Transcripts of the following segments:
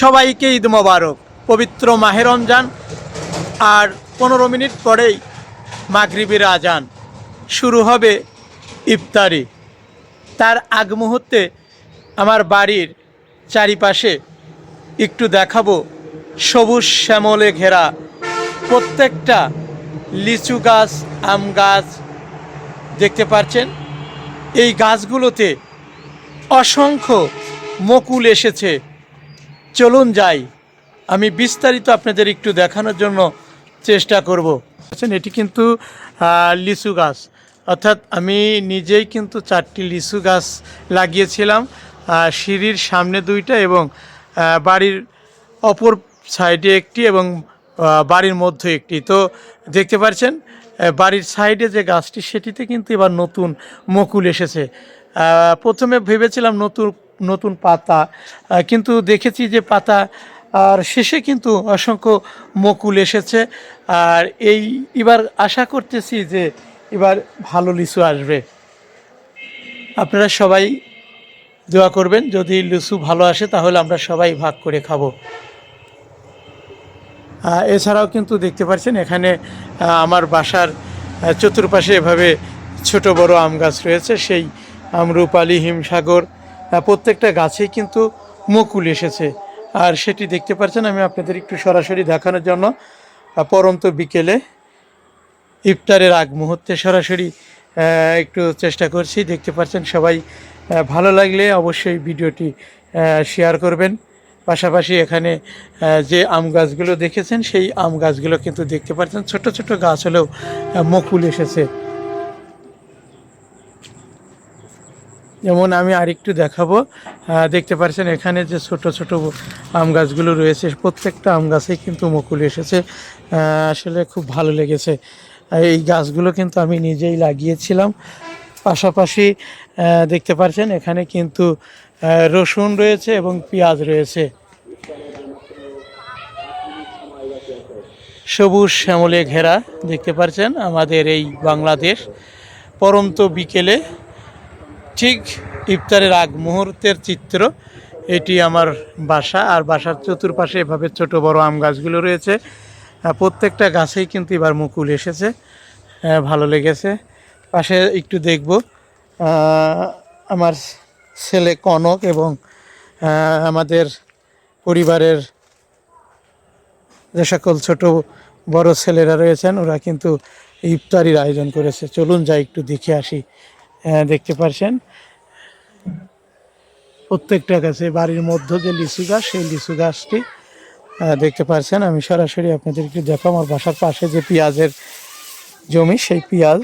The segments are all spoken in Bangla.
সবাইকে ঈদ মোবারক। পবিত্র মাহে রমজান আর পনেরো মিনিট পরেই মাগরিবের আজান। শুরু হবে ইফতারি। তার আগ মুহূর্তে আমার বাড়ির চারিপাশে একটু দেখাবো সবুজ শ্যামলে ঘেরা প্রত্যেকটা লিচু গাছ, আম গাছ। দেখতে পাচ্ছেন? এই গাছগুলোতে অসংখ্য মকুল এসেছে। চলুন যাই। আমি বিস্তারিত আপনাদের একটু দেখানোর জন্য চেষ্টা করব। এটি কিন্তু লিচু গাছ। অর্থাৎ আমি নিজেই কিন্তু চারটি লিচু গাছ লাগিয়েছিলাম সিঁড়ির সামনে দুইটা এবং বাড়ির অপর সাইডে একটি এবং বাড়ির মধ্যে একটি। তো দেখতে পাচ্ছেন বাড়ির সাইডে যে গাছটি, সেটিতে কিন্তু এবার নতুন মকুল এসেছে। প্রথমে ভেবেছিলাম নতুন নতুন পাতা কিন্তু দেখেছি যে পাতা, আর শেষে কিন্তু অসংখ্য মকুল এসেছে। আর এই এবার আশা করতেছি যে এবার ভালো লিচু আসবে। আপনারা সবাই দোয়া করবেন, যদি লিচু ভালো আসে তাহলে আমরা সবাই ভাগ করে খাব। এছাড়াও কিন্তু দেখতে পাচ্ছেন, এখানে আমার বাসার চতুর্পাশে এভাবে ছোট বড় আম গাছ রয়েছে, সেই আমরুপালি হিমসাগর। প্রত্যেকটা গাছেই কিন্তু মুকুল এসেছে। আর সেটি দেখতে পাচ্ছেন, আমি আপনাদের একটু সরাসরি দেখানোর জন্য পরন্ত বিকেলে ইফতারের আগ মুহূর্তে সরাসরি একটু চেষ্টা করছি। দেখতে পাচ্ছেন সবাই ভালো লাগলে অবশ্যই ভিডিওটি শেয়ার করবেন। পাশাপাশি এখানে যে আম গাছগুলো দেখেছেন, সেই আম গাছগুলো কিন্তু দেখতে পাচ্ছেন। ছোট ছোট গাছ হলেও মুকুল এসেছে। যেমন আমি আরেকটু দেখাবো। দেখতে পাচ্ছেন এখানে যে ছোট ছোট আম গাছগুলো রয়েছে, প্রত্যেকটা আম গাছেই কিন্তু মুকুল এসেছে। আসলে খুব ভালো লেগেছে। এই গাছগুলো কিন্তু আমি নিজেই লাগিয়েছিলাম। পাশাপাশি দেখতে পাচ্ছেন এখানে কিন্তু রসুন রয়েছে এবং পেঁয়াজ রয়েছে। সবুজ শ্যামলে ঘেরা, দেখতে পাচ্ছেন আমাদের এই বাংলাদেশ। পরন্ত বিকেলে ঠিক ইফতারের আগ মুহূর্তের চিত্র, এটি আমার বাসা, আর বাসার চতুর্পাশে এভাবে ছোট বড় আম গাছগুলো রয়েছে। প্রত্যেকটা গাছেই কিন্তু এবার মুকুল এসেছে। ভালো লেগেছে। পাশে একটু দেখব আমার ছেলে কনক এবং আমাদের পরিবারের যে সকল ছোট বড় ছেলেরা রয়েছেন, ওরা কিন্তু ইফতারির আয়োজন করেছে। চলুন যাই, একটু দেখে আসি। দেখতে পারছেন। প্রত্যেকটা গাছে বাড়ির মধ্যে যে লিচু গাছ, সেই লিচু গাছটি দেখতে পাচ্ছেন আমি সরাসরি আপনাদের একটু দেখো আমার বাসার পাশে যে পেঁয়াজের জমি, সেই পেঁয়াজ।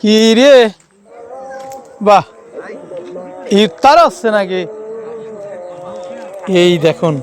কি রে? বাহ! ইফতার আসছে নাকি? এই দেখুন।